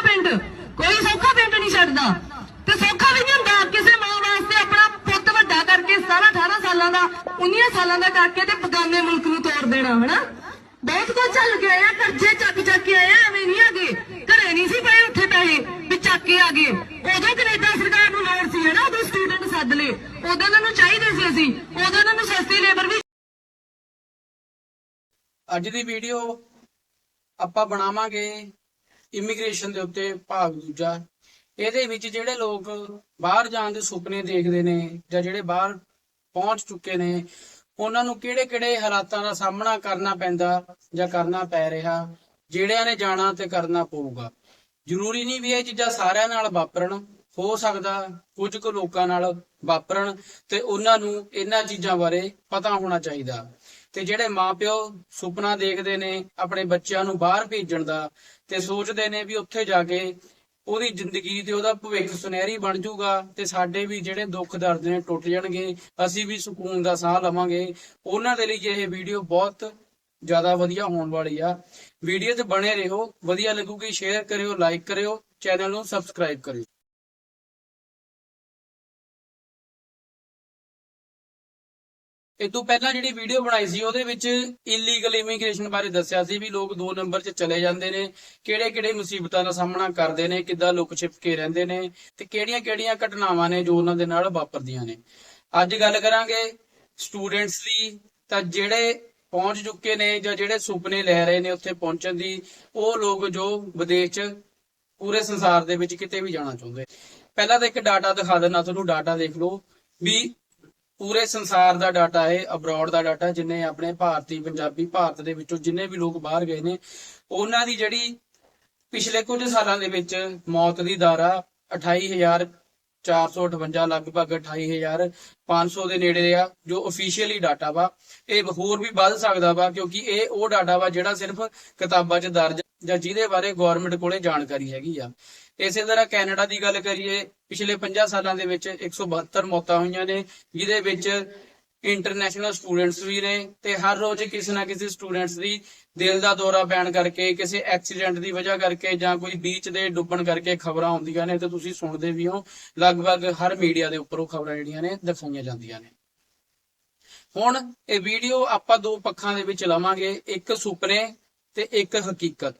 ਸੌਖਾ ਪਿੰਡ। ਕੋਈ ਸੌਖਾ ਪਿੰਡ ਨਹੀਂ ਛੱਡਦਾ। ਤੇ ਸੌਖਾ ਵੀ ਨਹੀਂ ਹੁੰਦਾ। ਕਿਸੇ ਮਾਂ ਵਾਸਤੇ ਆਪਣਾ ਪੁੱਤ ਵੱਡਾ ਕਰਕੇ 17 18 ਸਾਲਾਂ ਦਾ 19 ਸਾਲਾਂ ਦਾ ਕਰਕੇ ਤੇ ਬਗਾਨੇ ਮੁਲਕ ਨੂੰ ਤੋੜ ਦੇਣਾ, ਹਨਾ? ਬਹੁਤ ਕੁਝ ਚੱਲ ਗਿਆ ਆ ਕਰਜ਼ੇ ਚੱਕ ਚੱਕ ਕੇ ਆਇਆ, ਐਵੇਂ ਨਹੀਂ ਆਗੇ ਘਰੇ ਨਹੀਂ ਸੀ ਪਏ ਉੱਥੇ ਪੈਸੇ, ਵੀ ਚੱਕ ਕੇ ਆ ਗਏ। ਉਦੋਂ ਕੈਨੇਡਾ ਸਰਕਾਰ ਨੂੰ ਲੋੜ ਸੀ, ਹਨਾ? ਉਦੋਂ ਸਟੂਡੈਂਟ ਸੱਦ ਲਏ। ਉਦੋਂ ਉਹਨਾਂ ਨੂੰ ਚਾਹੀਦੇ ਸੀ ਅਸੀਂ। ਉਦੋਂ ਉਹਨਾਂ ਨੂੰ ਸਸਤੀ ਲੇਬਰ ਵੀ ਅੱਜ ਦੀ ਵੀਡੀਓ ਆਪਾਂ ਬਣਾਵਾਂਗੇ। ਇਮੀਗ੍ਰੇਸ਼ਨ ਦੇ ਉੱਤੇ ਭਾਗ ਦੂਜਾ। ਇਹਦੇ ਵਿੱਚ ਜਿਹੜੇ ਲੋਕ ਬਾਹਰ ਜਾਣ ਦੇ ਸੁਪਨੇ ਦੇਖਦੇ ਨੇ ਜਾਂ ਜਿਹੜੇ ਬਾਹਰ ਪਹੁੰਚ ਚੁੱਕੇ ਨੇ, ਉਹਨਾਂ ਨੂੰ ਕਿਹੜੇ-ਕਿਹੜੇ ਹਾਲਾਤਾਂ ਦਾ ਸਾਹਮਣਾ ਕਰਨਾ ਪੈਂਦਾ ਜਾਂ ਕਰਨਾ ਪੈ ਰਿਹਾ, ਜਿਹੜਿਆਂ ਨੇ ਜਾਣਾ ਤੇ ਕਰਨਾ ਪਊਗਾ। ਜ਼ਰੂਰੀ ਨਹੀਂ ਵੀ ਇਹ ਚੀਜ਼ਾਂ ਸਾਰਿਆਂ ਨਾਲ ਵਾਪਰਨ, ਹੋ ਸਕਦਾ ਕੁਝ ਕੁ ਲੋਕਾਂ ਨਾਲ ਵਾਪਰਨ ਤੇ ਉਹਨਾਂ ਨੂੰ ਇਹਨਾਂ ਚੀਜ਼ਾਂ ਬਾਰੇ ਪਤਾ ਹੋਣਾ ਚਾਹੀਦਾ। ਤੇ ਜਿਹੜੇ ਮਾਪਿਓ ਸੁਪਨਾ ਦੇਖਦੇ ਨੇ ਆਪਣੇ ਬੱਚਿਆਂ ਨੂੰ ਬਾਹਰ ਭੇਜਣ ਦਾ ਤੇ ਸੋਚਦੇ ਨੇ ਵੀ ਉੱਥੇ ਜਾ ਕੇ ਉਹਦੀ ਜ਼ਿੰਦਗੀ ਤੇ ਉਹਦਾ ਭਵਿੱਖ ਸੁਨਹਿਰੀ ਬਣ ਜਾਊਗਾ ਤੇ ਸਾਡੇ ਵੀ ਜਿਹੜੇ ਦੁੱਖ ਦਰਦ ਨੇ ਟੁੱਟ ਜਾਣਗੇ, ਅਸੀਂ ਵੀ ਸਕੂਨ ਦਾ ਸਾਹ ਲਵਾਂਗੇ। ਉਹਨਾਂ ਦੇ ਲਈ ਇਹ ਵੀਡੀਓ ਬਹੁਤ ਜ਼ਿਆਦਾ ਵਧੀਆ ਹੋਣ ਵਾਲੀ ਆ। ਵੀਡੀਓ ਤੇ ਬਣੇ ਰਹੋ, ਵਧੀਆ ਲੱਗੂਗੀ ਸ਼ੇਅਰ ਕਰਿਓ ਲਾਈਕ ਕਰਿਓ ਚੈਨਲ ਨੂੰ ਸਬਸਕ੍ਰਾਈਬ ਕਰਿਓ। ਇਹ ਤੋਂ ਪਹਿਲਾਂ ਜਿਹੜੀ ਵੀਡੀਓ ਬਣਾਈ ਸੀ, ਉਹਦੇ ਵਿੱਚ ਇਲੀਗਲ ਇਮੀਗ੍ਰੇਸ਼ਨ ਬਾਰੇ ਦੱਸਿਆ ਸੀ ਵੀ ਲੋਕ ਦੋ ਨੰਬਰ 'ਚ ਚਲੇ ਜਾਂਦੇ ਨੇ, ਕਿਹੜੇ-ਕਿਹੜੇ ਮੁਸੀਬਤਾਂ ਦਾ ਸਾਹਮਣਾ ਕਰਦੇ ਨੇ, ਕਿੱਦਾਂ ਲੁਕ ਛਿਪ ਕੇ ਰਹਿੰਦੇ ਨੇ ਤੇ ਕਿਹੜੀਆਂ-ਕਿਹੜੀਆਂ ਘਟਨਾਵਾਂ ਨੇ ਜੋ ਉਹਨਾਂ ਦੇ ਨਾਲ ਵਾਪਰਦੀਆਂ ਨੇ। ਅੱਜ ਗੱਲ ਕਰਾਂਗੇ ਸਟੂਡੈਂਟਸ ਦੀ, ਤਾਂ ਜਿਹੜੇ ਪਹੁੰਚ ਚੁੱਕੇ ਨੇ ਜਾਂ ਜਿਹੜੇ ਸੁਪਨੇ ਲੈ ਰਹੇ ਨੇ ਉੱਥੇ ਪਹੁੰਚਣ ਦੀ, ਉਹ ਲੋਕ ਜੋ ਵਿਦੇਸ਼ 'ਚ ਪੂਰੇ ਸੰਸਾਰ ਦੇ ਵਿੱਚ ਕਿਤੇ ਵੀ ਜਾਣਾ ਚਾਹੁੰਦੇ ਪਹਿਲਾਂ ਤਾਂ ਇੱਕ ਡਾਟਾ ਦਿਖਾ ਦਿੰਦਾ, ਤੁਹਾਨੂੰ ਡਾਟਾ ਦੇਖ ਲਓ ਵੀ ਪੂਰੇ ਸੰਸਾਰ ਦਾ ਡਾਟਾ ਹੈ ਅਬਰੋਡ ਦਾ ਡਾਟਾ, ਜਿੰਨੇ ਆਪਣੇ ਭਾਰਤੀ, ਪੰਜਾਬੀ ਭਾਰਤ ਦੇ ਵਿੱਚੋਂ ਜਿੰਨੇ ਵੀ ਲੋਕ ਬਾਹਰ ਗਏ ਨੇ, ਉਹਨਾਂ ਦੀ ਜਿਹੜੀ ਪਿਛਲੇ ਕੁਝ ਸਾਲਾਂ ਦੇ ਵਿੱਚ ਮੌਤ ਦੀ ਦਾਰਾ 28458 ਲਗਭਗ 28500 ਦੇ ਨੇੜੇ ਆ ਜੋ ਅਫੀਸ਼ੀਅਲੀ ਡਾਟਾ ਵਾ। ਇਹ ਹੋਰ ਵੀ ਵੱਧ ਸਕਦਾ ਵਾ, ਕਿਉਂਕਿ ਇਹ ਉਹ ਡਾਟਾ ਵਾ ਜਿਹੜਾ ਸਿਰਫ ਕਿਤਾਬਾਂ 'ਚ ਦਰਜ ਜਾਂ ਜਿਹਦੇ ਬਾਰੇ ਗਵਰਨਮੈਂਟ ਕੋਲੇ ਜਾਣਕਾਰੀ ਹੈਗੀ ਆ। ਇਸੇ ਤਰ੍ਹਾਂ ਕੈਨੇਡਾ ਦੀ ਗੱਲ ਕਰੀਏ, ਪਿਛਲੇ 50 ਸਾਲਾਂ ਦੇ ਵਿੱਚ 172 ਮੌਤਾਂ ਹੋਈਆਂ ਨੇ, ਜਿਹਦੇ ਵਿੱਚ ਇੰਟਰਨੈਸ਼ਨਲ ਸਟੂਡੈਂਟਸ ਵੀ ਨੇ ਤੇ ਹਰ ਰੋਜ਼ ਕਿਸੇ ਨਾ ਕਿਸੇ ਸਟੂਡੈਂਟਸ ਦੀ ਦਿਲ ਦਾ ਦੌਰਾ ਪੈਣ ਕਰਕੇ, ਕਿਸੇ ਐਕਸੀਡੈਂਟ ਦੀ ਵਜ੍ਹਾ ਕਰਕੇ ਜਾਂ ਕੋਈ ਬੀਚ ਦੇ ਡੁੱਬਣ ਕਰਕੇ ਖਬਰਾਂ ਆਉਂਦੀਆਂ ਨੇ ਤੇ ਤੁਸੀਂ ਸੁਣਦੇ ਵੀ ਹੋ, ਲਗਭਗ ਹਰ ਮੀਡੀਆ ਦੇ ਉੱਪਰ ਉਹ ਖਬਰਾਂ ਜਿਹੜੀਆਂ ਨੇ ਦਿਖਾਈਆਂ ਜਾਂਦੀਆਂ ਨੇ। ਹੁਣ ਇਹ ਵੀਡੀਓ ਆਪਾਂ ਦੋ ਪੱਖਾਂ ਦੇ ਵਿੱਚ ਲਵਾਂਗੇ, ਇੱਕ ਸੁਪਨੇ ਤੇ ਇੱਕ ਹਕੀਕਤ।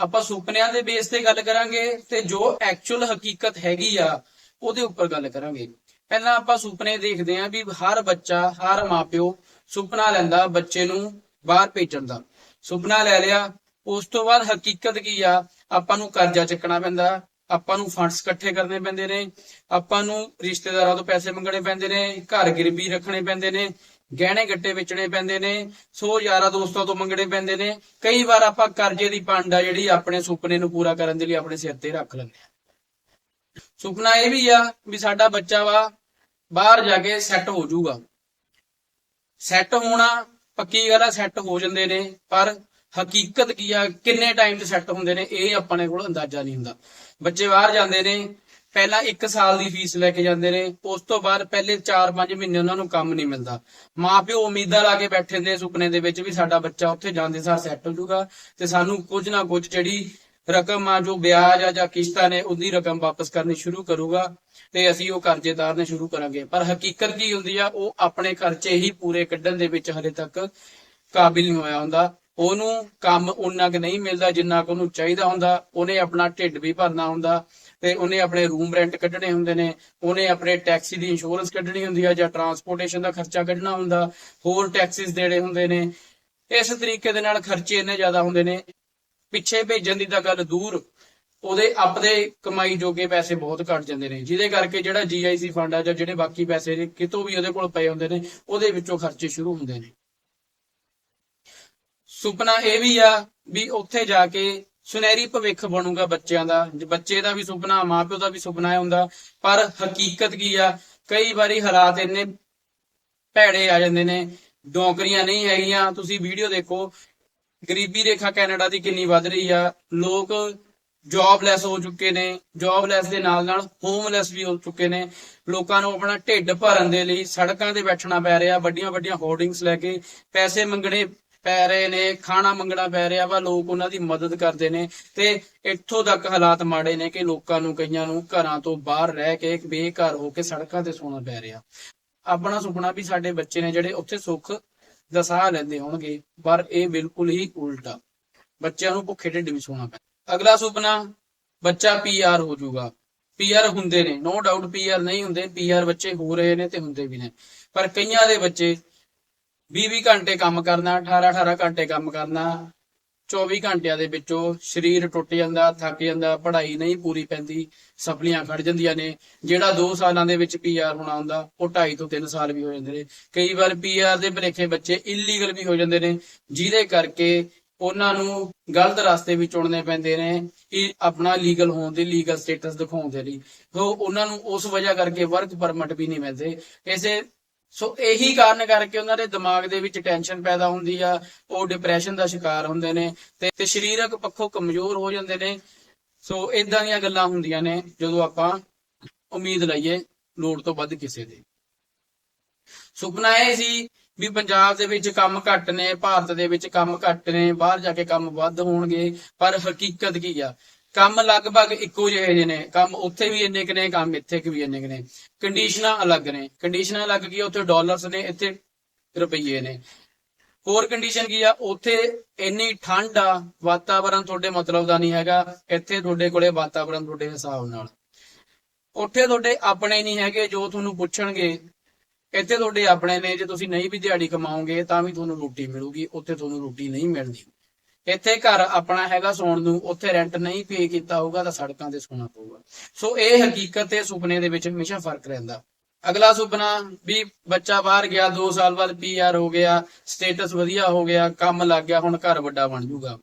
ਆਪਾਂ ਸੁਪਨਿਆਂ ਦੇ ਬੇਸ ਤੇ ਗੱਲ ਕਰਾਂਗੇ ਤੇ ਜੋ ਐਕਚੁਅਲ ਹਕੀਕਤ ਹੈਗੀ ਆ, ਉਹਦੇ ਉੱਪਰ ਗੱਲ ਕਰਾਂਗੇ। ਪਹਿਲਾਂ ਆਪਾਂ ਸੁਪਨੇ ਦੇਖਦੇ ਆਂ ਵੀ ਹਰ ਬੱਚਾ, ਹਰ ਮਾਪਿਓ ਸੁਪਨਾ ਲੈਂਦਾ ਬੱਚੇ ਨੂੰ ਬਾਹਰ ਭੇਜਣ ਦਾ। ਸੁਪਨਾ ਲੈ ਲਿਆ, ਉਸ ਤੋਂ ਬਾਅਦ ਹਕੀਕਤ ਕੀ ਆ? ਆਪਾਂ ਨੂੰ ਕਰਜ਼ਾ ਚੱਕਣਾ ਪੈਂਦਾ, ਆਪਾਂ ਨੂੰ ਫੰਡਸ ਇਕੱਠੇ ਕਰਨੇ ਪੈਂਦੇ ਨੇ, ਆਪਾਂ ਨੂੰ ਰਿਸ਼ਤੇਦਾਰਾਂ ਤੋਂ ਪੈਸੇ ਮੰਗਣੇ ਪੈਂਦੇ ਨੇ, ਘਰ ਗਿਰਵੀ ਰੱਖਣੇ ਪੈਂਦੇ ਨੇ ਗਹਿਣੇ ਗੱਟੇ ਵੇਚਣੇ ਪੈਂਦੇ ਨੇ, ਸੋ ਯਾਰਾਂ ਦੋਸਤਾਂ ਤੋਂ ਮੰਗਣੇ ਪੈਂਦੇ ਨੇ। ਕਈ ਵਾਰ ਆਪਾਂ ਕਰਜ਼ੇ ਦੀ ਪੰਡ ਆ ਜਿਹੜੀ ਆਪਣੇ ਸੁਪਨੇ ਨੂੰ ਪੂਰਾ ਕਰਨ ਦੇ ਲਈ ਆਪਣੇ ਸਿਰ ਤੇ ਰੱਖ ਲੈਂਦੇ ਆ। ਸੁਪਨਾ ਇਹ ਵੀ ਆ ਵੀ ਸਾਡਾ ਬੱਚਾ ਵਾ, ਬਾਹਰ ਜਾ ਕੇ ਸੈੱਟ ਹੋ ਜਾਊਗਾ। ਸੈੱਟ ਹੋਣਾ, ਪੱਕੀ ਗੱਲ ਆ ਸੈੱਟ ਹੋ ਜਾਂਦੇ ਨੇ, ਪਰ ਹਕੀਕਤ ਕੀ ਆ, ਕਿੰਨੇ ਟਾਈਮ ਤੇ ਸੈੱਟ ਹੁੰਦੇ ਨੇ, ਇਹ ਆਪਣੇ ਕੋਲ ਅੰਦਾਜ਼ਾ ਨਹੀਂ ਹੁੰਦਾ। ਬੱਚੇ ਬਾਹਰ ਜਾਂਦੇ ਨੇ ਪਹਿਲਾਂ 1 ਸਾਲ ਦੀ ਫੀਸ ਲੈ ਕੇ ਜਾਂਦੇ ਨੇ, ਉਸ ਤੋਂ ਬਾਅਦ ਪਹਿਲੇ 4-5 ਮਹੀਨੇ ਉਹਨਾਂ ਨੂੰ ਕੰਮ ਨਹੀਂ ਮਿਲਦਾ। ਮਾਪਿਓ ਉਮੀਦਾਂ ਲਾ ਕੇ ਬੈਠੇ ਨੇ ਸੁਪਨੇ ਦੇ ਵਿੱਚ ਵੀ ਸਾਡਾ ਬੱਚਾ ਉੱਥੇ ਜਾਂਦੇ ਸਾਰ ਸੈੱਟ ਹੋ ਜਾਊਗਾ ਤੇ ਸਾਨੂੰ ਕੁਝ ਨਾ ਕੁਝ ਜਿਹੜੀ ਰਕਮ ਆ, ਜੋ ਵਿਆਜ ਆ ਜਾਂ ਕਿਸ਼ਤਾਂ ਨੇ, ਉਹਦੀ ਰਕਮ ਵਾਪਸ ਕਰਨੀ ਸ਼ੁਰੂ ਕਰੂਗਾ ਤੇ ਅਸੀਂ ਉਹ ਕਰਜ਼ੇਦਾਰ ਤਾਰਨੇ ਸ਼ੁਰੂ ਕਰਾਂਗੇ। ਪਰ ਹਕੀਕਤ ਕੀ ਹੁੰਦੀ ਆ, ਉਹ ਆਪਣੇ ਖਰਚੇ ਹੀ ਪੂਰੇ ਕੱਢਣ ਦੇ ਵਿੱਚ ਹਲੇ ਤੱਕ ਕਾਬਿਲ ਨਹੀਂ ਹੋਇਆ ਹੁੰਦਾ। ਉਹਨੂੰ ਕੰਮ ਉਨਾ ਕੁ ਨਹੀਂ ਮਿਲਦਾ ਜਿੰਨਾ ਕੁ ਉਹਨੂੰ ਚਾਹੀਦਾ ਹੁੰਦਾ, ਉਹਨੇ ਆਪਣਾ ਢਿੱਡ ਵੀ ਭਰਨਾ ਹੁੰਦਾ। ਤੇ ਉਹਨੇ ਆਪਣੇ ਰੂਮ ਰੈਂਟ ਕੱਢਣੇ ਹੁੰਦੇ ਨੇ, ਉਹਨੇ ਆਪਣੇ ਟੈਕਸੀ ਦੀ ਇੰਸ਼ੋਰੈਂਸ ਕੱਢਣੀ ਹੁੰਦੀ ਆ ਜਾਂ ਟਰਾਂਸਪੋਰਟੇਸ਼ਨ ਦਾ ਖਰਚਾ ਕੱਢਣਾ ਹੁੰਦਾ, ਹੋਰ ਟੈਕਸਿਸ ਦੇਣੇ ਹੁੰਦੇ ਨੇ। ਇਸ ਤਰੀਕੇ ਦੇ ਨਾਲ ਖਰਚੇ ਇੰਨੇ ਜ਼ਿਆਦਾ ਹੁੰਦੇ ਨੇ, ਪਿੱਛੇ ਭੇਜਣ ਦੀ ਤਾਂ ਗੱਲ ਦੂਰ, ਉਹਦੇ ਆਪਦੇ ਕਮਾਈ ਜੋਗੇ ਪੈਸੇ ਬਹੁਤ ਘਟ ਜਾਂਦੇ ਨੇ, ਜਿਹਦੇ ਕਰਕੇ ਜਿਹੜਾ ਜੀਆਈਸੀ ਫੰਡ ਆ ਜਾਂ ਜਿਹੜੇ ਬਾਕੀ ਪੈਸੇ ਨੇ, ਕਿਤੋਂ ਵੀ ਉਹਦੇ ਕੋਲ ਪਏ ਹੁੰਦੇ ਨੇ, ਉਹਦੇ ਵਿੱਚੋਂ ਖਰਚੇ ਸ਼ੁਰੂ ਹੁੰਦੇ ਨੇ। ਸੁਪਨਾ ਇਹ ਵੀ ਆ ਵੀ ਉੱਥੇ ਜਾ ਕੇ ਸੁਨਹਿਰੀ ਭਵਿੱਖ ਬਣੂਗਾ ਬੱਚਿਆਂ ਦਾ। ਬੱਚੇ ਦਾ ਵੀ ਸੁਪਨਾ, ਮਾਪਿਓ ਦਾ ਵੀ ਸੁਪਨਾ ਹੁੰਦਾ, ਪਰ ਹਕੀਕਤ ਕੀ ਆ? ਕਈ ਵਾਰੀ ਹਾਲਾਤ ਇੰਨੇ ਭੈੜੇ ਆ ਜਾਂਦੇ ਨੇ, ਨੌਕਰੀਆਂ ਨਹੀਂ ਹੈਗੀਆਂ। ਤੁਸੀਂ ਵੀਡੀਓ ਦੇਖੋ, ਗਰੀਬੀ ਰੇਖਾ ਕੈਨੇਡਾ ਦੀ ਕਿੰਨੀ ਵੱਧ ਰਹੀ ਆ। ਲੋਕ ਜੌਬਲੈਸ ਹੋ ਚੁੱਕੇ ਨੇ। ਜੌਬਲੈਸ ਦੇ ਨਾਲ ਨਾਲ ਹੋਮਲੈਸ ਵੀ ਹੋ ਚੁੱਕੇ ਨੇ। ਲੋਕਾਂ ਨੂੰ ਆਪਣਾ ਢਿੱਡ ਭਰਨ ਦੇ ਲਈ ਸੜਕਾਂ ਤੇ ਬੈਠਣਾ ਪੈ ਰਿਹਾ। ਵੱਡੀਆਂ ਵੱਡੀਆਂ ਹੋਰਡਿੰਗਸ ਲੈ ਕੇ ਪੈਸੇ ਮੰਗਣੇ ਪੈ ਰਹੇ ਨੇ, ਖਾਣਾ ਮੰਗਣਾ ਪੈ ਰਿਹਾ ਵਾ, ਲੋਕ ਉਹਨਾਂ ਦੀ ਮਦਦ ਕਰਦੇ ਨੇ ਤੇ ਇੱਥੋਂ ਤੱਕ ਹਾਲਾਤ ਮਾੜੇ ਨੇ ਕਿ ਲੋਕਾਂ ਨੂੰ, ਕਈਆਂ ਨੂੰ ਘਰਾਂ ਤੋਂ ਬਾਹਰ ਰਹਿ ਕੇ ਬੇਘਰ ਹੋ ਕੇ ਸੜਕਾਂ ਤੇ ਸੌਣਾ ਪੈ ਰਿਹਾ। ਆਪਣਾ ਸੁਪਨਾ ਵੀ ਸਾਡੇ ਬੱਚੇ ਨੇ ਜਿਹੜੇ ਉੱਥੇ ਸੁੱਖ ਦਾ ਸਾਹ ਲੈਂਦੇ ਹੋਣਗੇ, ਪਰ ਇਹ ਬਿਲਕੁਲ ਹੀ ਉਲਟਾ। ਬੱਚਿਆਂ ਨੂੰ ਭੁੱਖੇ ਢਿੱਡ ਵੀ ਸੌਣਾ ਪੈਂਦਾ। ਅਗਲਾ ਸੁਪਨਾ, ਬੱਚਾ ਪੀਆਰ ਹੋ ਜਾਊਗਾ। ਪੀਆਰ ਹੁੰਦੇ ਨੇ ਨੋ ਡਾਊਟ ਪੀਆਰ ਨਹੀਂ ਹੁੰਦੇ ਪੀਆਰ ਬੱਚੇ ਹੋ ਰਹੇ ਨੇ ਤੇ ਹੁੰਦੇ ਵੀ ਨੇ। ਪਰ ਕਈਆਂ ਦੇ ਬੱਚੇ 20-20 ਘੰਟੇ ਕੰਮ ਕਰਨਾ 18-18 ਘੰਟੇ ਕੰਮ ਕਰਨਾ 24 ਘੰਟਿਆਂ ਦੇ ਵਿੱਚੋਂ ਸਰੀਰ ਟੁੱਟ ਜਾਂਦਾ, ਥੱਕ ਜਾਂਦਾ, ਪੜ੍ਹਾਈ ਨਹੀਂ ਪੂਰੀ ਪੈਂਦੀ, ਸਪਲੀਆਂ ਖੜ ਜਾਂਦੀਆਂ ਨੇ। ਜਿਹੜਾ 2 ਸਾਲਾਂ ਦੇ ਵਿੱਚ ਪੀਆਰ ਹੋਣਾ ਹੁੰਦਾ, ਉਹ 2.5 ਤੋਂ 3 ਸਾਲ ਵੀ ਹੋ ਜਾਂਦੇ ਨੇ। ਕਈ ਵਾਰ ਪੀਆਰ ਦੇ ਭਰੇਖੇ ਬੱਚੇ ਇਲੀਗਲ ਵੀ ਹੋ ਜਾਂਦੇ ਨੇ, ਜਿਹਦੇ ਕਰਕੇ ਉਹਨਾਂ ਨੂੰ ਗਲਤ ਰਸਤੇ ਵੀ ਚੁਣਨੇ ਪੈਂਦੇ ਨੇ, ਇਹ ਆਪਣਾ ਲੀਗਲ ਹੋਣ ਦੀ ਲੀਗਲ ਸਟੇਟਸ ਦਿਖਾਉਣ ਦੇ ਲਈ ਸੋ ਉਹਨਾਂ ਨੂੰ ਉਸ ਵਜ੍ਹਾ ਕਰਕੇ ਵਰਕ ਪਰਮਿਟ ਵੀ ਨਹੀਂ ਮਿਲਦੇ। ਇਸੇ ਸੋ ਇਹੀ ਕਾਰਨ ਕਰਕੇ ਉਹਨਾਂ ਦੇ ਦਿਮਾਗ ਦੇ ਵਿੱਚ ਟੈਨਸ਼ਨ ਪੈਦਾ ਹੁੰਦੀ ਆ, ਉਹ ਡਿਪਰੈਸ਼ਨ ਦਾ ਸ਼ਿਕਾਰ ਹੁੰਦੇ ਨੇ ਤੇ ਤੇ ਸਰੀਰਕ ਪੱਖੋਂ ਕਮਜ਼ੋਰ ਹੋ ਜਾਂਦੇ ਨੇ। ਸੋ ਇਦਾਂ ਦੀਆਂ ਗੱਲਾਂ ਹੁੰਦੀਆਂ ਨੇ, ਜਦੋਂ ਆਪਾਂ ਉਮੀਦ ਲਈਏ ਲੋੜ ਤੋਂ ਵੱਧ ਕਿਸੇ ਦੇ। ਸੁਪਨਾ ਇਹ ਸੀ ਵੀ ਪੰਜਾਬ ਦੇ ਵਿੱਚ ਕੰਮ ਘੱਟ ਨੇ, ਭਾਰਤ ਦੇ ਵਿੱਚ ਕੰਮ ਘੱਟ ਨੇ, ਬਾਹਰ ਜਾ ਕੇ ਕੰਮ ਵੱਧ ਹੋਣਗੇ, ਪਰ ਹਕੀਕਤ ਕੀ ਆ? ਕੰਮ ਲਗਭਗ ਇੱਕੋ ਜਿਹੇ ਜਿਹੇ ਨੇ। ਕੰਮ ਉੱਥੇ ਵੀ ਇੰਨੇ ਕੁ ਨੇ, ਕੰਮ ਇੱਥੇ ਕੁ ਵੀ ਇੰਨੇ ਕੁ ਨੇ। ਕੰਡੀਸ਼ਨਾਂ ਅਲੱਗ ਨੇ। ਕੰਡੀਸ਼ਨਾਂ ਅਲੱਗ ਕੀ ਉੱਥੇ ਡਾਲਰਸ ਨੇ, ਇੱਥੇ ਰੁਪਈਏ ਨੇ। ਹੋਰ ਕੰਡੀਸ਼ਨ ਕੀ ਆ? ਉੱਥੇ ਇੰਨੀ ਠੰਡ ਆ ਵਾਤਾਵਰਣ ਤੁਹਾਡੇ ਮਤਲਬ ਦਾ ਨਹੀਂ ਹੈਗਾ। ਇੱਥੇ ਤੁਹਾਡੇ ਕੋਲੇ ਵਾਤਾਵਰਣ ਤੁਹਾਡੇ ਹਿਸਾਬ ਨਾਲ। ਉੱਥੇ ਤੁਹਾਡੇ ਆਪਣੇ ਨਹੀਂ ਹੈਗੇ ਜੋ ਤੁਹਾਨੂੰ ਪੁੱਛਣਗੇ। ਇੱਥੇ ਤੁਹਾਡੇ ਆਪਣੇ ਨੇ। ਜੇ ਤੁਸੀਂ ਨਹੀਂ ਵੀ ਦਿਹਾੜੀ ਕਮਾਓਗੇ ਤਾਂ ਵੀ ਤੁਹਾਨੂੰ ਰੋਟੀ ਮਿਲੂਗੀ। ਉੱਥੇ ਤੁਹਾਨੂੰ ਰੋਟੀ ਨਹੀਂ ਮਿਲਦੀ ਇੱਥੇ ਘਰ ਆਪਣਾ ਹੈਗਾ ਸੌਣ ਨੂੰ, ਉੱਥੇ ਰੈਂਟ ਨਹੀਂ ਪੇ ਕੀਤਾ ਹੋਊਗਾ ਤਾਂ ਸੜਕਾਂ ਤੇ ਸੌਣਾ ਪਊਗਾ। ਸੋ ਇਹ ਹਕੀਕਤ ਤੇ ਸੁਪਨੇ ਦੇ ਵਿੱਚ ਹਮੇਸ਼ਾ ਫ਼ਰਕ ਰਹਿੰਦਾ। ਅਗਲਾ ਸੁਪਨਾ ਵੀ ਬੱਚਾ ਬਾਹਰ ਗਿਆ 2 ਸਾਲ ਬਾਅਦ ਪੀਆਰ ਹੋ ਗਿਆ ਸਟੇਟਸ ਵਧੀਆ ਹੋ ਗਿਆ, ਕੰਮ ਲੱਗ ਗਿਆ, ਹੁਣ ਘਰ ਵੱਡਾ ਬਣ ਜਾਊਗਾ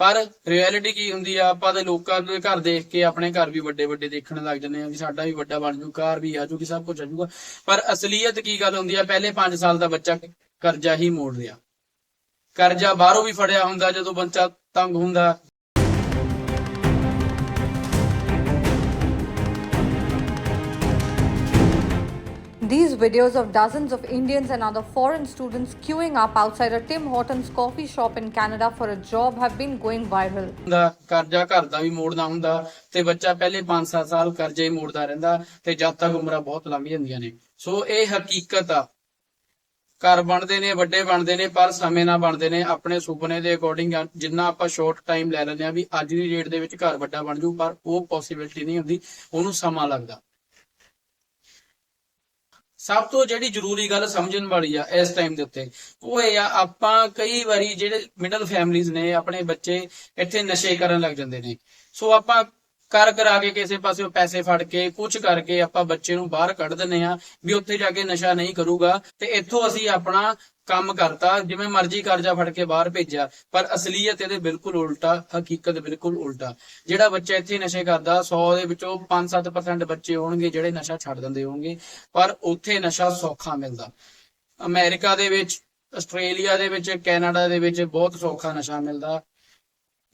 ਪਰ ਰਿਐਲਿਟੀ ਕੀ ਹੁੰਦੀ ਆ, ਆਪਾਂ ਦੇ ਲੋਕਾਂ ਦੇ ਘਰ ਦੇਖ ਕੇ ਆਪਣੇ ਘਰ ਵੀ ਵੱਡੇ ਵੱਡੇ ਦੇਖਣ ਲੱਗ ਜਾਂਦੇ ਆ ਕਿ ਸਾਡਾ ਵੀ ਵੱਡਾ ਬਣ ਜੂ, ਕਾਰ ਵੀ ਆ ਜੂਗੀ, ਸਭ ਕੁਝ ਆ ਜੂਗਾ। ਪਰ ਅਸਲੀਅਤ ਕੀ ਗੱਲ ਹੁੰਦੀ ਆ, ਪਹਿਲੇ 5 ਸਾਲ ਦਾ ਬੱਚਾ ਕਰਜ਼ਾ ਹੀ ਮੋੜ ਰਿਹਾ ਕਰਜ਼ਾ ਬਾਹਰੋਂ ਵੀ ਫੜਿਆ ਹੁੰਦਾ ਜਦੋਂ ਬੱਚਾ ਤੰਗ ਹੁੰਦਾ These videos of dozens of Indians and other foreign students queuing up outside a Tim Hortons coffee shop in Canada for a job have been going viral. ਹੁੰਦਾ ਕਰਜ਼ਾ ਘਰ ਦਾ ਵੀ ਮੋੜਨਾ ਹੁੰਦਾ ਤੇ ਬੱਚਾ ਪਹਿਲੇ 5-7 ਸਾਲ ਕਰਜ਼ੇ ਹੀ ਮੋੜਦਾ ਰਹਿੰਦਾ ਤੇ ਜਦ ਤੱਕ ਉਮਰਾਂ ਬਹੁਤ ਲੰਘ ਜਾਂਦੀਆਂ ਨੇ ਸੋ ਇਹ ਹਕੀਕਤ ਆ ਘਰ ਬਣਦੇ ਨੇ, ਵੱਡੇ ਬਣਦੇ ਨੇ, ਪਰ ਸਮੇਂ ਨਾਲ ਬਣਦੇ ਨੇ। ਆਪਣੇ ਸੁਪਨੇ ਦੇ ਅਕੋਰਡਿੰਗ ਜਿੰਨਾ ਆਪਾਂ ਸ਼ਾਰਟ ਟਾਈਮ ਲੈ ਲੈਂਦੇ ਆ ਵੀ ਅੱਜ ਦੀ ਡੇਟ ਦੇ ਵਿੱਚ ਘਰ ਵੱਡਾ ਬਣ ਜੂ ਪਰ ਉਹ ਪੋਸੀਬਿਲਿਟੀ ਨਹੀਂ ਹੁੰਦੀ, ਉਹਨੂੰ ਸਮਾਂ ਲੱਗਦਾ। ਸਭ ਤੋਂ ਜਿਹੜੀ ਜ਼ਰੂਰੀ ਗੱਲ ਸਮਝਣ ਵਾਲੀ ਆ ਇਸ ਟਾਈਮ ਦੇ ਉੱਤੇ, ਉਹ ਇਹ ਆ, ਆਪਾਂ ਕਈ ਵਾਰੀ ਜਿਹੜੇ ਮਿਡਲ ਫੈਮਲੀਜ਼ ਨੇ, ਆਪਣੇ ਬੱਚੇ ਇੱਥੇ ਨਸ਼ੇ ਕਰਨ ਲੱਗ ਜਾਂਦੇ ਨੇ। ਸੋ ਆਪਾਂ ਕਰ ਕਰਾ ਕੇ ਕਿਸੇ ਪਾਸੇ ਪੈਸੇ ਫੜ ਕੇ ਕੁਝ ਕਰਕੇ ਆਪਾਂ ਬੱਚੇ ਨੂੰ ਬਾਹਰ ਕੱਢ ਦਿੰਨੇ ਆ ਵੀ ਉੱਥੇ ਜਾ ਕੇ ਨਸ਼ਾ ਨਹੀਂ ਕਰੂਗਾ। ਤੇ ਇੱਥੋਂ ਅਸੀਂ ਆਪਣਾ ਕੰਮ ਕਰਤਾ, ਜਿਵੇਂ ਮਰਜ਼ੀ ਕਰਜ਼ਾ ਫੜ ਕੇ ਬਾਹਰ ਭੇਜਿਆ, ਪਰ ਅਸਲੀਅਤ ਇਹਦੇ ਬਿਲਕੁਲ ਉਲਟਾ, ਹਕੀਕਤ ਬਿਲਕੁਲ ਉਲਟਾ। ਜਿਹੜਾ ਬੱਚਾ ਇੱਥੇ ਨਸ਼ੇ ਕਰਦਾ 100 ਦੇ ਵਿੱਚੋਂ 5-7% ਬੱਚੇ ਹੋਣਗੇ ਜਿਹੜੇ ਨਸ਼ਾ ਛੱਡ ਦਿੰਦੇ ਹੋਣਗੇ, ਪਰ ਉੱਥੇ ਨਸ਼ਾ ਸੌਖਾ ਮਿਲਦਾ। ਅਮਰੀਕਾ ਦੇ ਵਿੱਚ, ਆਸਟ੍ਰੇਲੀਆ ਦੇ ਵਿੱਚ, ਕੈਨੇਡਾ ਦੇ ਵਿੱਚ ਬਹੁਤ ਸੌਖਾ ਨਸ਼ਾ ਮਿਲਦਾ।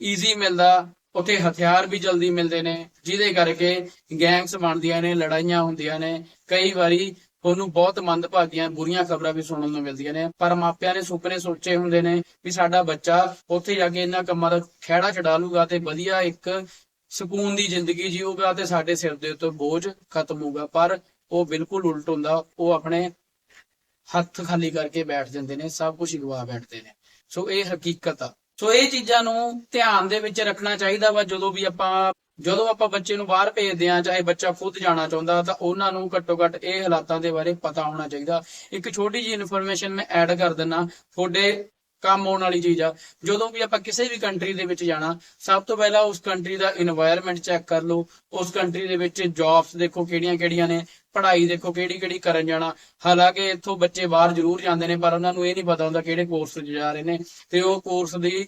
ਈਜ਼ੀ ਮਿਲਦਾ। ਉੱਥੇ ਹਥਿਆਰ ਵੀ ਜਲਦੀ ਮਿਲਦੇ ਨੇ, ਜਿਹਦੇ ਕਰਕੇ ਗੈਂਗਸ ਬਣਦੀਆਂ ਨੇ, ਲੜਾਈਆਂ ਹੁੰਦੀਆਂ ਨੇ। ਕਈ ਵਾਰੀ ਤੁਹਾਨੂੰ ਬਹੁਤ ਮੰਦਭਾਗੀਆਂ, ਬੁਰੀਆਂ ਖਬਰਾਂ ਵੀ ਸੁਣਨ ਨੂੰ ਮਿਲਦੀਆਂ ਨੇ। ਪਰ ਮਾਪਿਆਂ ਨੇ ਸੁਪਨੇ ਸੋਚੇ ਹੁੰਦੇ ਨੇ ਵੀ ਸਾਡਾ ਬੱਚਾ ਉੱਥੇ ਜਾ ਕੇ ਇਹਨਾਂ ਕੰਮਾਂ ਦਾ ਖਹਿੜਾ ਛਡਾ ਲੂਗਾ ਤੇ ਵਧੀਆ ਇੱਕ ਸਕੂਨ ਦੀ ਜ਼ਿੰਦਗੀ ਜੀਊਗਾ ਤੇ ਸਾਡੇ ਸਿਰ ਦੇ ਉੱਤੇ ਬੋਝ ਖਤਮ ਹੋਊਗਾ। ਪਰ ਉਹ ਬਿਲਕੁਲ ਉਲਟ ਹੁੰਦਾ, ਉਹ ਆਪਣੇ ਹੱਥ ਖਾਲੀ ਕਰਕੇ ਬੈਠ ਜਾਂਦੇ ਨੇ, ਸਭ ਕੁਝ ਗਵਾ ਬੈਠਦੇ ਨੇ। ਸੋ ਇਹ ਹਕੀਕਤ ਆ। ਸੋ ਇਹ ਚੀਜ਼ਾਂ ਨੂੰ ਧਿਆਨ ਦੇ ਵਿੱਚ ਰੱਖਣਾ ਚਾਹੀਦਾ ਵਾ, ਜਦੋਂ ਵੀ ਆਪਾਂ, ਜਦੋਂ ਆਪਾਂ ਬੱਚੇ ਨੂੰ ਬਾਹਰ ਭੇਜਦੇ ਆ ਚਾਹੇ ਬੱਚਾ ਖੁਦ ਜਾਣਾ ਚਾਹੁੰਦਾ, ਤਾਂ ਉਹਨਾਂ ਨੂੰ ਘੱਟੋ ਘੱਟ ਇਹ ਹਾਲਾਤਾਂ ਦੇ ਬਾਰੇ ਪਤਾ ਹੋਣਾ ਚਾਹੀਦਾ। ਇੱਕ ਛੋਟੀ ਜੀ ਇਨਫੋਰਮੇਸ਼ਨ ਮੈਂ ਐਡ ਕਰ ਦਿੰਨਾ, ਤੁਹਾਡੇ ਕੰਮ ਆਉਣ ਵਾਲੀ ਚੀਜ਼ ਆ। ਜਦੋਂ ਵੀ ਆਪਾਂ ਕਿਸੇ ਵੀ ਕੰਟਰੀ ਦੇ ਵਿੱਚ ਜਾਣਾ, ਸਭ ਤੋਂ ਪਹਿਲਾਂ ਉਸ ਕੰਟਰੀ ਦਾ এনवायरमेंट ਚੈੱਕ ਕਰ ਲਓ। ਉਸ ਕੰਟਰੀ ਦੇ ਵਿੱਚ ਜੌਬਸ ਦੇਖੋ ਕਿਹੜੀਆਂ ਕਿਹੜੀਆਂ ਨੇ। ਪੜ੍ਹਾਈ ਦੇਖੋ ਕਿਹੜੀ ਕਿਹੜੀ ਕਰਨ ਜਾਣਾ। ਹਾਲਾਂਕਿ ਇੱਥੋਂ ਬੱਚੇ ਬਾਹਰ ਜ਼ਰੂਰ ਜਾਂਦੇ ਨੇ, ਪਰ ਉਹਨਾਂ ਨੂੰ ਇਹ ਨਹੀਂ ਪਤਾ ਹੁੰਦਾ ਕਿਹੜੇ ਕੋਰਸ 'ਚ ਜਾ ਰਹੇ ਨੇ। ਤੇ ਉਹ ਕੋਰਸ ਦੀ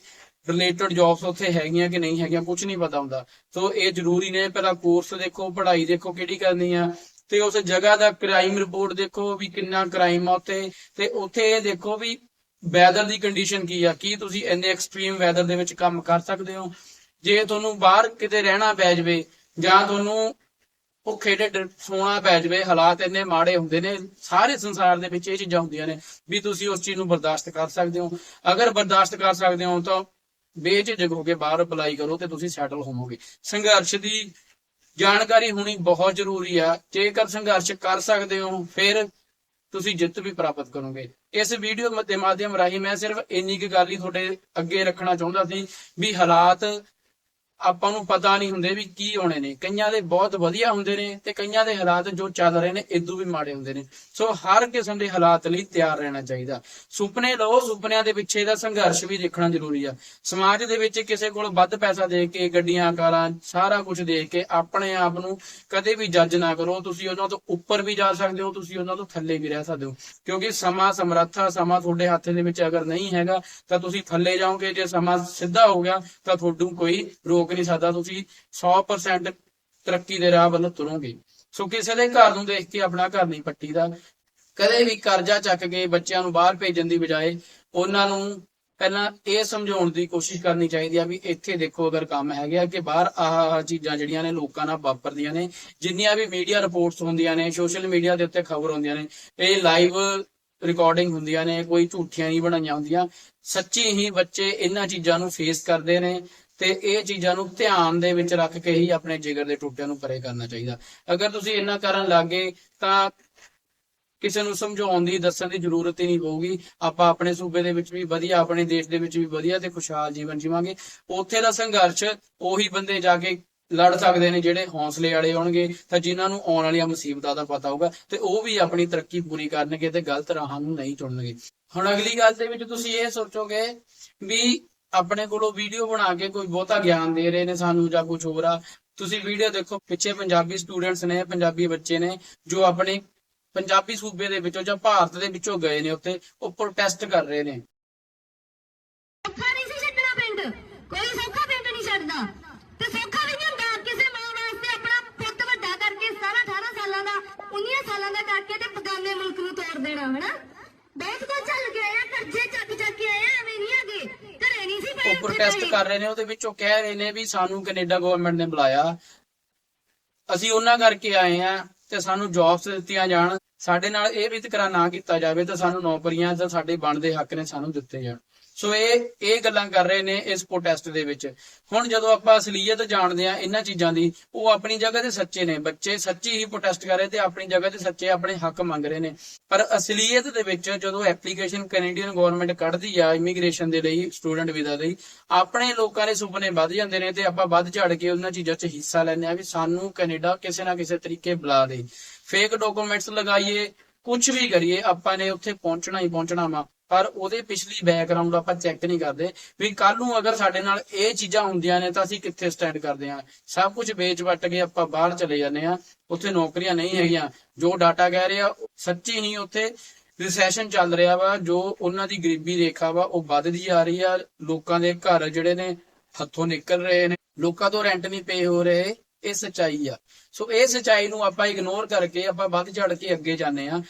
ਰਿਲੇਟਡ ਜੌਬਸ ਉੱਥੇ ਹੈਗੀਆਂ ਕਿ ਨਹੀਂ ਹੈਗੀਆਂ ਕੁਝ ਨਹੀਂ ਪਤਾ ਹੁੰਦਾ। ਸੋ ਇਹ ਜ਼ਰੂਰੀ ਨੇ, ਪਹਿਲਾਂ ਕੋਰਸ ਦੇਖੋ, ਪੜ੍ਹਾਈ ਦੇਖੋ ਕਿਹੜੀ ਕਰਨੀ ਆ। ਤੇ ਉਸ ਜਗ੍ਹਾ ਦਾ ਕ੍ਰਾਈਮ ਰਿਪੋਰਟ ਦੇਖੋ ਵੀ ਕਿੰਨਾ ਕ੍ਰਾਈਮ ਆ ਉੱਥੇ। ਤੇ ਉੱਥੇ ਇਹ ਦੇਖੋ ਵੀ ਵੈਦਰ ਦੀ ਕੰਡੀਸ਼ਨ ਕੀ ਆ, ਕੀ ਤੁਸੀਂ ਇੰਨੇ ਐਕਸਟ੍ਰੀਮ ਵੈਦਰ ਦੇ ਵਿੱਚ ਕੰਮ ਕਰ ਸਕਦੇ ਹੋ। ਜੇ ਤੁਹਾਨੂੰ ਬਾਹਰ ਕਿਤੇ ਰਹਿਣਾ ਪੈ ਜਾਵੇ ਜਾਂ ਤੁਹਾਨੂੰ ਭੁੱਖੇ ਢਿੱਡ ਸੋਣਾ ਪੈ ਜਾਵੇ, ਹਾਲਾਤ ਇੰਨੇ ਮਾੜੇ ਹੁੰਦੇ ਨੇ, ਸਾਰੇ ਸੰਸਾਰ ਦੇ ਵਿੱਚ ਇਹ ਚੀਜ਼ਾਂ ਹੁੰਦੀਆਂ ਨੇ ਵੀ ਤੁਸੀਂ ਉਸ ਚੀਜ਼ ਨੂੰ ਬਰਦਾਸ਼ਤ ਕਰ ਸਕਦੇ ਹੋ। ਅਗਰ ਬਰਦਾਸ਼ਤ ਕਰ ਸਕਦੇ ਹੋ ਤਾਂ ਬੇਝਿਜਕ ਹੋ ਕੇ ਬਾਹਰ ਅਪਲਾਈ ਕਰੋ ਤੇ ਤੁਸੀਂ ਸੈਟਲ ਹੋਵੋਗੇ। ਸੰਘਰਸ਼ ਦੀ ਜਾਣਕਾਰੀ ਹੋਣੀ ਬਹੁਤ ਜ਼ਰੂਰੀ ਆ। ਜੇਕਰ ਸੰਘਰਸ਼ ਕਰ ਸਕਦੇ ਹੋ, ਫਿਰ ਤੁਸੀਂ ਜਿੱਤ ਵੀ ਪ੍ਰਾਪਤ ਕਰੋਗੇ। ਇਸ ਵੀਡੀਓ ਦੇ ਮਾਧਿਅਮ ਰਾਹੀਂ ਮੈਂ ਸਿਰਫ ਇੰਨੀ ਕੁ ਗੱਲ ਹੀ ਤੁਹਾਡੇ ਅੱਗੇ ਰੱਖਣਾ ਚਾਹੁੰਦਾ ਸੀ ਵੀ ਹਾਲਾਤ ਆਪਾਂ ਨੂੰ ਪਤਾ ਨਹੀਂ ਹੁੰਦੇ ਵੀ ਕੀ ਹੋਣੇ ਨੇ। ਕਈਆਂ ਦੇ ਬਹੁਤ ਵਧੀਆ ਹੁੰਦੇ ਨੇ ਤੇ ਕਈਆਂ ਦੇ ਹਾਲਾਤ ਜੋ ਚੱਲ ਰਹੇ ਨੇ ਇਦੋਂ ਵੀ ਮਾੜੇ ਹੁੰਦੇ ਨੇ। ਸੋ ਹਰ ਕਿਸਮ ਦੇ ਹਾਲਾਤ ਲਈ ਤਿਆਰ ਰਹਿਣਾ ਚਾਹੀਦਾ। ਸੁਪਨੇ ਲਓ, ਸੁਪਨਿਆਂ ਦੇ ਪਿੱਛੇ ਦਾ ਸੰਘਰਸ਼ ਵੀ ਦੇਖਣਾ ਜ਼ਰੂਰੀ ਆ। ਸਮਾਜ ਦੇ ਵਿੱਚ ਕਿਸੇ ਕੋਲ ਵੱਧ ਪੈਸਾ ਦੇ ਕੇ, ਗੱਡੀਆਂ, ਕਾਰਾਂ, ਸਾਰਾ ਕੁਝ ਦੇਖ ਕੇ ਆਪਣੇ ਆਪ ਨੂੰ ਕਦੇ ਵੀ ਜੱਜ ਨਾ ਕਰੋ। ਤੁਸੀਂ ਉਹਨਾਂ ਤੋਂ ਉੱਪਰ ਵੀ ਜਾ ਸਕਦੇ ਹੋ, ਤੁਸੀਂ ਉਹਨਾਂ ਤੋਂ ਥੱਲੇ ਵੀ ਰਹਿ ਸਕਦੇ ਹੋ। ਕਿਉਂਕਿ ਸਮਾਂ ਸਮਰੱਥਾ, ਸਮਾਂ ਤੁਹਾਡੇ ਹੱਥ ਦੇ ਵਿੱਚ ਅਗਰ ਨਹੀਂ ਹੈਗਾ, ਤਾਂ ਤੁਸੀਂ ਥੱਲੇ ਜਾਓਗੇ। ਜੇ ਸਮਾਂ ਸਿੱਧਾ ਹੋ ਗਿਆ, ਤਾਂ ਤੁਹਾਨੂੰ ਕੋਈ ਰੋਕ ਨਹੀਂ ਸਕਦਾ, ਤੁਸੀਂ 100% ਤਰੱਕੀ ਦੇ ਰਾਹ ਵੱਲ ਤੁਰੋਗੇ। ਸੋ ਕਿਸੇ ਦੇ ਘਰ ਨੂੰ ਦੇਖ ਕੇ ਆਪਣਾ ਘਰ ਨਹੀਂ ਪੱਟੀਦਾ। ਕਦੇ ਵੀ ਕਰਜ਼ਾ ਚੱਕ ਕੇ ਬੱਚਿਆਂ ਨੂੰ ਬਾਹਰ ਭੇਜਣ ਦੀ ਬਜਾਏ ਉਹਨਾਂ ਨੂੰ ਪਹਿਲਾਂ ਇਹ ਸਮਝਾਉਣ ਦੀ ਕੋਸ਼ਿਸ਼ ਕਰਨੀ ਚਾਹੀਦੀ ਆ ਵੀ ਇੱਥੇ ਦੇਖੋ ਅਗਰ ਕੰਮ ਹੈਗੇ ਕਿ ਬਾਹਰ ਆਹ ਆਹ ਚੀਜ਼ਾਂ ਜਿਹੜੀਆਂ ਨੇ ਲੋਕਾਂ ਨਾਲ ਵਾਪਰਦੀਆਂ ਨੇ, ਜਿੰਨੀਆਂ ਵੀ ਮੀਡੀਆ ਰਿਪੋਰਟਸ ਹੁੰਦੀਆਂ ਨੇ, ਸੋਸ਼ਲ ਮੀਡੀਆ ਦੇ ਉੱਤੇ ਖਬਰ ਹੁੰਦੀਆਂ ਨੇ, ਇਹ ਲਾਈਵ ਰਿਕਾਰਡਿੰਗ ਹੁੰਦੀਆਂ ਨੇ, ਕੋਈ ਝੂਠੀਆਂ ਨਹੀਂ ਬਣਾਈਆਂ ਹੁੰਦੀਆਂ। ਸੱਚੀ ਹੀ ਬੱਚੇ ਇਹਨਾਂ ਚੀਜ਼ਾਂ ਨੂੰ ਫੇਸ ਕਰਦੇ ਨੇ। ਤੇ ਇਹ ਚੀਜ਼ਾਂ ਨੂੰ ਧਿਆਨ ਦੇ ਵਿੱਚ ਰੱਖ ਕੇ ਹੀ ਆਪਣੇ ਜਿਗਰ ਦੇ ਟੁੱਟਿਆਂ ਨੂੰ ਪਰੇ ਕਰਨਾ ਚਾਹੀਦਾ। ਅਗਰ ਤੁਸੀਂ ਇੰਨਾ ਕਰਨ ਲੱਗੇ ਤਾਂ ਕਿਸੇ ਨੂੰ ਸਮਝਾਉਣ ਦੀ, ਦੱਸਣ ਦੀ ਜ਼ਰੂਰਤ ਹੀ ਨਹੀਂ ਪਊਗੀ। ਆਪਾਂ ਆਪਣੇ ਸੂਬੇ ਦੇ ਵਿੱਚ ਵੀ ਵਧੀਆ, ਆਪਣੇ ਦੇਸ਼ ਦੇ ਵਿੱਚ ਵੀ ਵਧੀਆ ਤੇ ਖੁਸ਼ਹਾਲ ਜੀਵਨ ਜੀਵਾਂਗੇ। ਉੱਥੇ ਦਾ ਸੰਘਰਸ਼, ਉਹੀ ਬੰਦੇ ਜਾ ਕੇ ਲੜ ਸਕਦੇ ਨੇ ਜਿਹੜੇ ਹੌਸਲੇ ਵਾਲੇ ਹੋਣਗੇ, ਤਾਂ ਜਿਨ੍ਹਾਂ ਨੂੰ ਆਉਣ ਵਾਲੀਆਂ ਮੁਸੀਬਤਾਂ ਦਾ ਪਤਾ ਹੋਊਗਾ ਤੇ ਉਹ ਵੀ ਆਪਣੀ ਤਰੱਕੀ ਪੂਰੀ ਕਰਨਗੇ ਤੇ ਗਲਤ ਰਾਹਾਂ ਨੂੰ ਨਹੀਂ ਚੁਣਨਗੇ। ਹੁਣ ਅਗਲੀ ਗੱਲ ਦੇ ਵਿੱਚ ਤੁਸੀਂ ਇਹ ਸੋਚੋਗੇ ਵੀ ਆਪਣੇ ਕੋਲੋਂ ਵੀਡੀਓ ਬਣਾ ਕੇ ਕੋਈ ਬਹੁਤਾ ਗਿਆਨ ਦੇ ਰਹੇ ਨੇ ਸਾਨੂੰ ਜਾਂ ਕੁਝ ਹੋਰ ਆ। ਤੁਸੀਂ ਵੀਡੀਓ ਦੇਖੋ, ਪਿੱਛੇ ਪੰਜਾਬੀ ਸਟੂਡੈਂਟਸ ਨੇ, ਪੰਜਾਬੀ ਬੱਚੇ ਨੇ, ਜੋ ਆਪਣੇ ਪੰਜਾਬੀ ਸੂਬੇ ਦੇ ਵਿੱਚੋਂ ਜਾਂ ਭਾਰਤ ਦੇ ਵਿੱਚੋਂ ਗਏ ਨੇ ਉੱਥੇ ਉਹ ਪ੍ਰੋਟੈਸਟ ਕਰ ਰਹੇ ਨੇ। ਸੌਖਾ ਨਹੀਂ ਸੀ ਛੱਡਣਾ ਪਿੰਡ। ਕੋਈ ਸੌਖਾ ਪਿੰਡ ਨਹੀਂ ਛੱਡਦਾ। ਤੇ ਸੌਖਾ ਵੀ ਨਹੀਂ ਹੁੰਦਾ ਕਿਸੇ ਮਾਂ ਵਾਸਤੇ ਆਪਣਾ ਪੁੱਤ ਵੱਡਾ ਕਰਕੇ 17 18 ਸਾਲਾਂ ਦਾ 19 ਸਾਲਾਂ ਦਾ ਕਰਕੇ ਤੇ ਬਗਾਨੇ ਮੁਲਕ ਨੂੰ ਤੋੜ ਦੇਣਾ, ਹਨਾ? ਬਹੁਤ ਕੁਝ ਚੱਲ ਗਿਆ ਆ ਕਰਜ਼ੇ ਚੱਕ ਚੱਕ ਕੇ ਆਏ ਐਵੇਂ ਨਹੀਂ ਹੈਗੇ। ਨਹੀਂ ਸੀ ਪਏ ਉਹ ਪ੍ਰੋਟੈਸਟ ਕਰ ਰਹੇ ਨੇ ਉਹਦੇ ਵਿੱਚੋਂ ਕਹਿ ਰਹੇ ਨੇ ਵੀ ਸਾਨੂੰ ਕੈਨੇਡਾ ਗਵਰਨਮੈਂਟ ਨੇ ਬੁਲਾਇਆ। ਅਸੀਂ ਉਹਨਾਂ ਕਰਕੇ ਆਏ ਆ ਤੇ ਸਾਨੂੰ ਜੌਬਸ ਦਿੱਤੀਆਂ ਜਾਣ। ਸਾਡੇ ਨਾਲ ਇਹ ਵਿਤਕਰਾ ਨਾ ਕੀਤਾ ਜਾਵੇ ਤਾਂ ਸਾਨੂੰ ਨੌਕਰੀਆਂ ਜਾਂ ਸਾਡੇ ਬਣਦੇ ਹੱਕ ਨੇ ਸਾਨੂੰ ਦਿੱਤੇ ਜਾਣ। ਸੋ ਇਹ ਇਹ ਗੱਲਾਂ ਕਰ ਰਹੇ ਨੇ ਇਸ ਪ੍ਰੋਟੈਸਟ ਦੇ ਵਿੱਚ। ਹੁਣ ਜਦੋਂ ਆਪਾਂ ਅਸਲੀਅਤ ਜਾਣਦੇ ਆ ਇਹਨਾਂ ਚੀਜ਼ਾਂ ਦੀ, ਉਹ ਆਪਣੀ ਜਗ੍ਹਾ ਤੇ ਸੱਚੇ ਨੇ। ਬੱਚੇ ਸੱਚੀ ਹੀ ਪ੍ਰੋਟੈਸਟ ਕਰ ਰਹੇ ਤੇ ਆਪਣੀ ਜਗ੍ਹਾ ਤੇ ਸੱਚੇ ਆਪਣੇ ਹੱਕ ਮੰਗ ਰਹੇ ਨੇ। ਪਰ ਅਸਲੀਅਤ ਦੇ ਵਿੱਚ ਜਦੋਂ ਐਪਲੀਕੇਸ਼ਨ ਕੈਨੇਡੀਅਨ ਗਵਰਨਮੈਂਟ ਕੱਢਦੀ ਆ ਇਮੀਗ੍ਰੇਸ਼ਨ ਦੇ ਲਈ ਸਟੂਡੈਂਟ ਵੀਜ਼ਾ ਲਈ, ਆਪਣੇ ਲੋਕਾਂ ਦੇ ਸੁਪਨੇ ਵੱਧ ਜਾਂਦੇ ਨੇ ਤੇ ਆਪਾਂ ਵੱਧ ਝੜ ਕੇ ਉਹਨਾਂ ਚੀਜ਼ਾਂ 'ਚ ਹਿੱਸਾ ਲੈਂਦੇ ਆ ਵੀ ਸਾਨੂੰ ਕੈਨੇਡਾ ਕਿਸੇ ਨਾ ਕਿਸੇ ਤਰੀਕੇ ਬੁਲਾ ਦੇ। ਫੇਕ ਡਾਕੂਮੈਂਟਸ ਲਗਾਈਏ ਕੁਝ ਵੀ ਕਰੀਏ, ਆਪਾਂ ਨੇ ਉੱਥੇ ਪਹੁੰਚਣਾ ਹੀ ਪਹੁੰਚਣਾ ਵਾ। ਪਰ ਉਹਦੇ ਪਿਛਲੀ ਬੈਕਗ੍ਰਾਉਂਡ ਆਪਾਂ ਚੈੱਕ ਨਹੀਂ ਕਰਦੇ ਵੀ ਕੱਲ ਨੂੰ ਅਗਰ ਸਾਡੇ ਨਾਲ ਇਹ ਚੀਜ਼ਾਂ ਹੁੰਦੀਆਂ ਨੇ ਤਾਂ ਅਸੀਂ ਕਿੱਥੇ ਸਟੈਂਡ ਕਰਦੇ ਆ ਸਭ ਕੁਝ ਵੇਚ ਵੱਟ ਕੇ ਆਪਾਂ ਬਾਹਰ ਚਲੇ ਜਾਂਦੇ ਆ ਉੱਥੇ ਨੌਕਰੀਆਂ ਨਹੀਂ ਹੈਗੀਆਂ। ਜੋ ਡਾਟਾ ਕਹਿ ਰਿਹਾ, ਸੱਚੀ ਨਹੀਂ ਉੱਥੇ ਰਿਸੈਸ਼ਨ ਚੱਲ ਰਿਹਾ ਵਾ। ਜੋ ਉਹਨਾਂ ਦੀ ਗਰੀਬੀ ਰੇਖਾ ਵਾ, ਉਹ ਵੱਧਦੀ ਆ ਰਹੀ ਆ। ਲੋਕਾਂ ਦੇ ਘਰ ਜਿਹੜੇ ਨੇ, ਹੱਥੋਂ ਨਿਕਲ ਰਹੇ ਨੇ। ਲੋਕਾਂ ਤੋਂ ਰੈਂਟ ਨਹੀਂ ਪੇ ਹੋ ਰਹੇ। ਇਹ ਸੱਚਾਈ ਆ। ਸੋ ਇਹ ਸੱਚਾਈ ਨੂੰ ਆਪਾਂ ਇਗਨੋਰ ਕਰਕੇ ਆਪਾਂ ਵੱਧ ਚੜ ਕੇ ਅੱਗੇ ਜਾਂਦੇ ਆ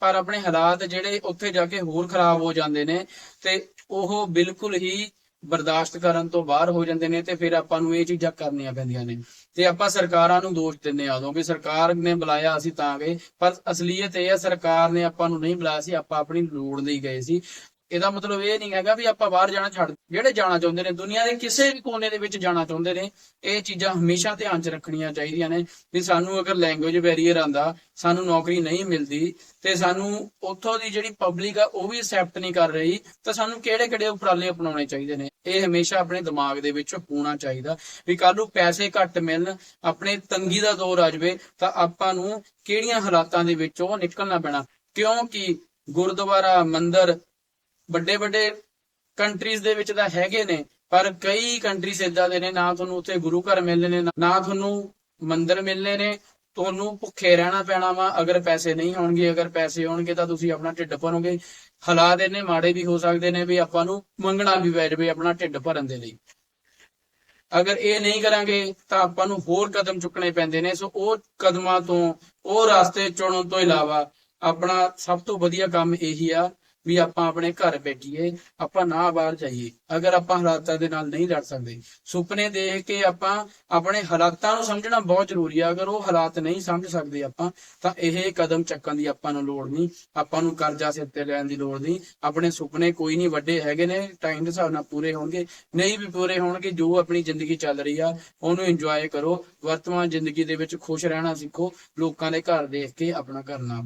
ਪਰ ਆਪਣੇ ਹਾਲਾਤ ਜਿਹੜੇ ਉੱਥੇ ਜਾ ਕੇ ਹੋਰ ਖਰਾਬ ਹੋ ਜਾਂਦੇ ਨੇ ਤੇ ਉਹ ਬਿਲਕੁਲ ਹੀ ਬਰਦਾਸ਼ਤ ਕਰਨ ਤੋਂ ਬਾਹਰ ਹੋ ਜਾਂਦੇ ਨੇ ਤੇ ਫਿਰ ਆਪਾਂ ਨੂੰ ਇਹ ਚੀਜ਼ਾਂ ਕਰਨੀਆਂ ਪੈਂਦੀਆਂ ਨੇ। ਤੇ ਆਪਾਂ ਸਰਕਾਰਾਂ ਨੂੰ ਦੋਸ਼ ਦਿੰਦੇ ਆ ਉਦੋਂ ਕਿ ਸਰਕਾਰ ਨੇ ਬੁਲਾਇਆ ਅਸੀਂ ਤਾਂ ਗਏ ਪਰ ਅਸਲੀਅਤ ਇਹ ਹੈ ਸਰਕਾਰ ਨੇ ਆਪਾਂ ਨੂੰ ਨਹੀਂ ਬੁਲਾਇਆ ਸੀ, ਆਪਾਂ ਆਪਣੀ ਲੋੜ ਲਈ ਗਏ ਸੀ। ਇਹਦਾ ਮਤਲਬ ਇਹ ਨਹੀਂ ਹੈਗਾ ਵੀ ਆਪਾਂ ਬਾਹਰ ਜਾਣਾ ਛੱਡ, ਜਿਹੜੇ ਜਾਣਾ ਚਾਹੁੰਦੇ ਨੇ, ਦੁਨੀਆ ਦੇ ਕਿਸੇ ਵੀ ਕੋਨੇ ਦੇ ਵਿੱਚ ਜਾਣਾ ਚਾਹੁੰਦੇ ਨੇ, ਇਹ ਚੀਜ਼ਾਂ ਹਮੇਸ਼ਾ ਧਿਆਨ 'ਚ ਰੱਖਣੀਆਂ ਚਾਹੀਦੀਆਂ ਨੇ ਵੀ ਸਾਨੂੰ ਅਗਰ ਲੈਂਗੁਏਜ ਬੈਰੀਅਰ ਆਂਦਾ ਸਾਨੂੰ ਨੌਕਰੀ ਨਹੀਂ ਮਿਲਦੀ ਤੇ ਸਾਨੂੰ ਉੱਥੋਂ ਦੀ ਜਿਹੜੀ ਪਬਲਿਕ ਆ ਉਹ ਵੀ ਐਕਸੈਪਟ ਨਹੀਂ ਕਰ ਰਹੀ, ਤਾਂ ਸਾਨੂੰ ਕਿਹੜੇ-ਕਿਹੜੇ ਉਪਰਾਲੇ ਅਪਣਾਉਣੇ ਚਾਹੀਦੇ ਨੇ? ਇਹ ਹਮੇਸ਼ਾ ਆਪਣੇ ਦਿਮਾਗ ਦੇ ਵਿੱਚ ਹੋਣਾ ਚਾਹੀਦਾ ਵੀ ਕੱਲ ਨੂੰ ਪੈਸੇ ਘੱਟ ਮਿਲਣ, ਆਪਣੇ ਤੰਗੀ ਦਾ ਦੌਰ ਆ ਜਾਵੇ, ਤਾਂ ਆਪਾਂ ਨੂੰ ਕਿਹੜੀਆਂ ਹਾਲਾਤਾਂ ਦੇ ਵਿੱਚੋਂ ਨਿਕਲਣਾ ਪੈਣਾ? ਕਿਉਂਕਿ ਗੁਰਦੁਆਰਾ, ਮੰਦਿਰ ਵੱਡੇ ਵੱਡੇ ਕੰਟਰੀਜ਼ ਦੇ ਵਿੱਚ ਤਾਂ ਹੈਗੇ ਨੇ, ਪਰ ਕਈ ਕੰਟਰੀਜ਼ ਇਦਾਂ ਦੇ ਨੇ, ਨਾ ਤੁਹਾਨੂੰ ਉੱਥੇ ਗੁਰੂ ਘਰ ਮਿਲਨੇ ਨੇ, ਨਾ ਤੁਹਾਨੂੰ ਮੰਦਿਰ ਮਿਲਨੇ ਨੇ, ਤੁਹਾਨੂੰ ਭੁੱਖੇ ਰਹਿਣਾ ਪੈਣਾ ਵਾ, ਅਗਰ ਪੈਸੇ ਨਹੀਂ ਹੋਣਗੇ ਅਗਰ ਪੈਸੇ ਹੋਣਗੇ ਤਾਂ ਤੁਸੀਂ ਆਪਣਾ ਢਿੱਡ ਭਰੋਗੇ। ਹਾਲਾਤ ਇੰਨੇ ਮਾੜੇ ਵੀ ਹੋ ਸਕਦੇ ਨੇ ਵੀ ਆਪਾਂ ਨੂੰ ਮੰਗਣਾ ਵੀ ਪੈ ਜਾਵੇ ਆਪਣਾ ਢਿੱਡ ਭਰਨ ਦੇ ਲਈ। ਅਗਰ ਇਹ ਨਹੀਂ ਕਰਾਂਗੇ ਤਾਂ ਆਪਾਂ ਨੂੰ ਹੋਰ ਕਦਮ ਚੁੱਕਣੇ ਪੈਂਦੇ ਨੇ। ਸੋ ਉਹ ਕਦਮਾਂ ਤੋਂ, ਉਹ ਰਸਤੇ ਚੁਣਨ ਤੋਂ ਇਲਾਵਾ ਆਪਣਾ ਸਭ ਤੋਂ ਵਧੀਆ ਕੰਮ ਇਹੀ ਆ ਵੀ ਆਪਾਂ ਆਪਣੇ ਘਰ ਬੈਠੀਏ, ਆਪਾਂ ਨਾ ਬਾਹਰ ਜਾਈਏ। ਅਗਰ ਆਪਾਂ ਹਾਲਾਤਾਂ ਦੇ ਨਾਲ ਨਹੀਂ ਲੜ ਸਕਦੇ। ਸੁਪਨੇ ਦੇਖ ਕੇ ਆਪਾਂ ਆਪਣੇ ਹਾਲਾਤਾਂ ਨੂੰ ਸਮਝਣਾ ਬਹੁਤ ਜ਼ਰੂਰੀ ਹੈ ਅਗਰ ਉਹ ਹਾਲਾਤ ਨਹੀਂ ਸਮਝ ਸਕਦੇ ਆਪਾਂ, ਤਾਂ ਇਹ ਕਦਮ ਚੱਕਣ ਦੀ ਆਪਾਂ ਨੂੰ ਲੋੜ ਨਹੀਂ। ਆਪਾਂ ਨੂੰ ਕਰਜ਼ਾ ਸਿਰ ਤੇ ਲੈਣ ਦੀ ਲੋੜ ਨਹੀਂ। ਆਪਣੇ ਸੁਪਨੇ ਕੋਈ ਨਹੀਂ ਵੱਡੇ ਹੈਗੇ ਨੇ ਟਾਈਮ ਦੇ ਹਿਸਾਬ ਨਾਲ ਪੂਰੇ ਹੋਣਗੇ। ਨਹੀਂ ਵੀ ਪੂਰੇ ਹੋਣਗੇ, ਜੋ ਆਪਣੀ ਜ਼ਿੰਦਗੀ ਚੱਲ ਰਹੀ ਆ, ਉਹਨੂੰ ਇੰਜੋਏ ਕਰੋ। ਵਰਤਮਾਨ ਜ਼ਿੰਦਗੀ ਦੇ ਵਿੱਚ ਖੁਸ਼ ਰਹਿਣਾ ਸਿੱਖੋ। ਲੋਕਾਂ ਦੇ ਘਰ ਦੇਖ ਕੇ ਆਪਣਾ ਘਰ ਨਾ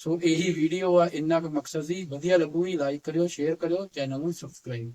ਸੋ ਇਹੀ ਵੀਡੀਓ ਆ, ਇੰਨਾ ਕੁ ਮਕਸਦ ਸੀ। ਵਧੀਆ ਲੱਗੂਗੀ ਲਾਈਕ ਕਰਿਓ ਸ਼ੇਅਰ ਕਰਿਓ ਚੈਨਲ ਨੂੰ ਸਬਸਕ੍ਰਾਈਬ